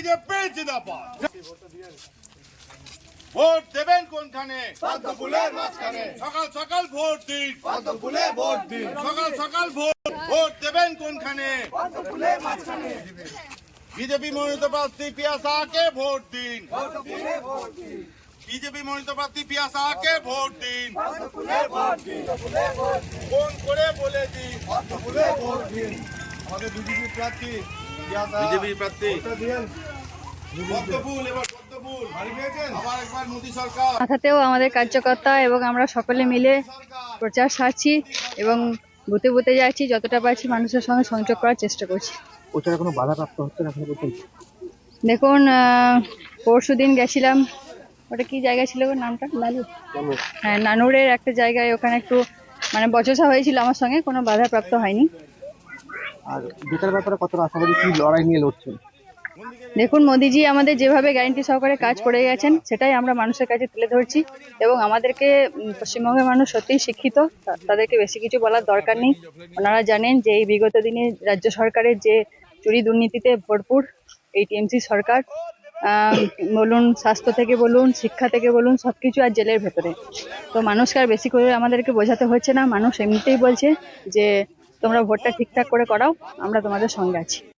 BJP জিন্দাবাদ vote দেবেন কোনখানে? মাঝখানে। সকাল সকাল ভোট দিন। ভোট দিন। সকাল সকাল ভোট ভোট দেবেন কোনখানে? মাঝখানে। বিজেপি মনোনীত প্রার্থী পিয়াসাকে ভোট দিন। বিজেপি মনোনীত প্রার্থী পিয়াসাকে ভোট দিন। ফোন করে বলে দিন। ভোট দিন। আমাদের বিজেপি প্রার্থী। বিজেপি প্রার্থী। মাথাতেও আমাদের কার্যকর্তা এবং আমরা সকলে মিলে প্রচার সারছি এবং বুথে বুতে যাচ্ছি যতটা পারছি মানুষের সঙ্গে সংযোগ করার চেষ্টা করছি। কোনো বাধা প্রাপ্ত হচ্ছে না দেখুন পরশু দিন গেছিলাম ওটা কি জায়গা ছিল নামটা? নানুর। হ্যাঁ নানুরের একটা জায়গায় ওখানে একটু মানে বচসা হয়েছিল আমার সঙ্গে কোনো বাধাপ্রাপ্ত হয়নি। আর বেকার ব্যাপারে কতটা আশাবাদী কি লড়াই নিয়ে লড়ছেন? দেখুন মোদিজি, আমাদের যেভাবে গ্যারান্টি সহকারে কাজ করে গেছেন, সেটাই আমরা মানুষের কাছে তুলে ধরছি এবং আমাদেরকে পশ্চিমবঙ্গের মানুষ সত্যিই শিক্ষিত তাদেরকে বেশি কিছু বলার দরকার নেই। ওনারা জানেন যে এই বিগত দিনে রাজ্য সরকারের যে চুরি দুর্নীতিতে ভরপুর এই টিএমসি সরকার বলুন স্বাস্থ্য থেকে বলুন, শিক্ষা থেকে বলুন সব কিছু আর জেলের ভেতরে। তো মানুষকে আর বেশি করে আমাদেরকে বোঝাতে হচ্ছে না। মানুষ এমনিতেই বলছে যে তোমরা ভোটটা ঠিকঠাক করে করাও আমরা তোমাদের সঙ্গে আছি।